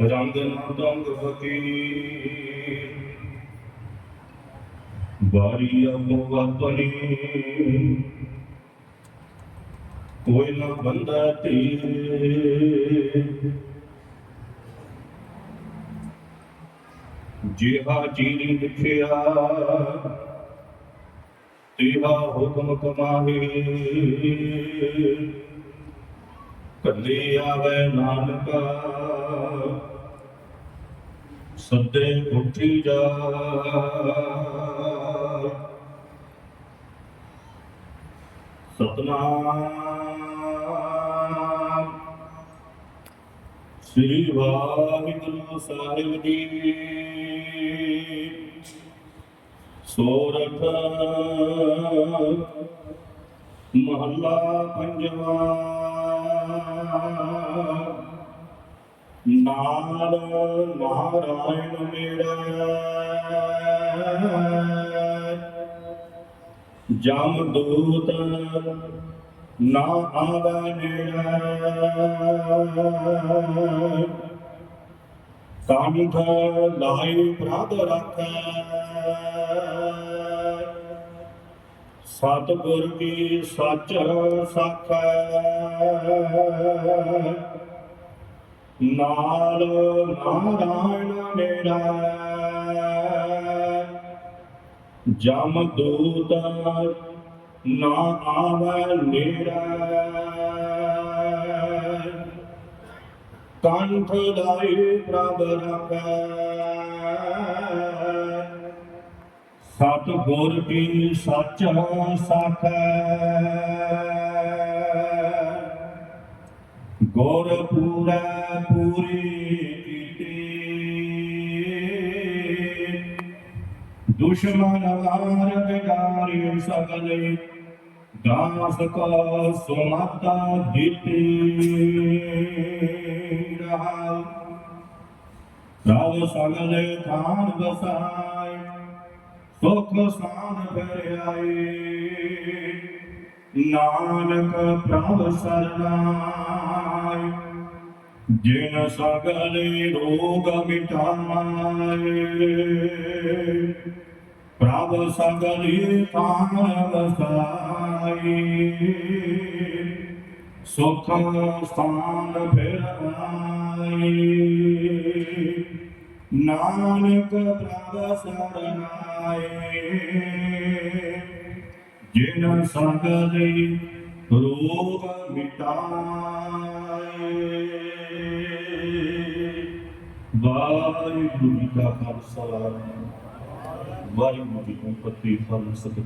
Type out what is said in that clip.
ਰੰਗ ਨਾ ਦੰਗ ਫਕੀਰ ਬਾਰੀ ਆਪੋ ਆਪਣੀ ਕੋਈ ਨਾ ਬੰਦਾ ਤੇ ਜਿਹਾ ਜੀਰੀ ਲਿਖਿਆ ਤੇਰਾ ਹੁਕਮ ਕਮਾਹੇ। ਕੱਲੇ ਆਵੇ ਨਾਨਕਾ ਸੱਦੇ ਉੱਠੀ ਜਾ। ਸਤਨਾਮ। ਸ੍ਰੀ ਵਾਹਿਗੁਰੂ ਸਾਹਿਬ ਜੀ। ਸੋਰਠ। ਮਹੱਲਾ ਪੰਜਵਾ। ਨਾਲ ਨਾਰਾਇਣ ਮੇਰਾ ਜਮ ਦੂਤ ਨਾ ਆਵੇ ਨੇੜੇ। ਕੰਠ ਲਾਈ ਪ੍ਰਭ ਰੱਖੈ। ਸਤਿਗੁਰ ਕੀ ਸੱਚ ਸਾਖੈ। ਨਾਲ ਨਾਰਾਇਣ ਮੇਰਾ। ਜਮ ਦੂਤ ਨਾ ਆਵੇ ਨੇੜਾ। ਕੰਠ ਲਾਈ ਪ੍ਰਭ ਰੱਖੈ ਸਤ ਗੁਰ ਕੀ ਸੱਚ ਸਾਖੈ ਗੁਰ ਪੂਰੈ ਪੂਰੀ ਕੀਤੀ। ਦੁਸ਼ਮਨ ਮਾਰ ਬਿਗਾਰੀ ਸਗਲੇ ਦਾਸ ਕੋ ਸੁਮਤਾ ਦਿੱਤੀ। ਰਵ ਸਗਲੇ ਥਾਨ ਵਸਾਈ ਸੁਖ ਸਾਨ ਫਿਰ ਨਾਨਕ ਪ੍ਰਭ ਸਰਨਾਈ ਜਿਨ ਸਗਲੇ ਰੋਗ ਮਿਟਾਏ। ਪ੍ਰਭ ਸਗਲੇ ਥਾਨ ਵਸਾਈ ਸੁਖ ਸਥਾਨ ਫਿਰ ਆਈ ਨਾਨਕ ਪ੍ਰਭ ਸਰਨਾਏ ਜਿਨ ਸਗਲੇ ਰੋਗ ਮਿਟਾਏ। ਵਾਹਿਗੁਰੂ ਜੀ ਕਾ ਖਾਲਸਾ। ਵਾਹਿਗੁਰੂ ਜੀ ਕੀ ਫਤਿਹ ਫਲ ਸਤਿ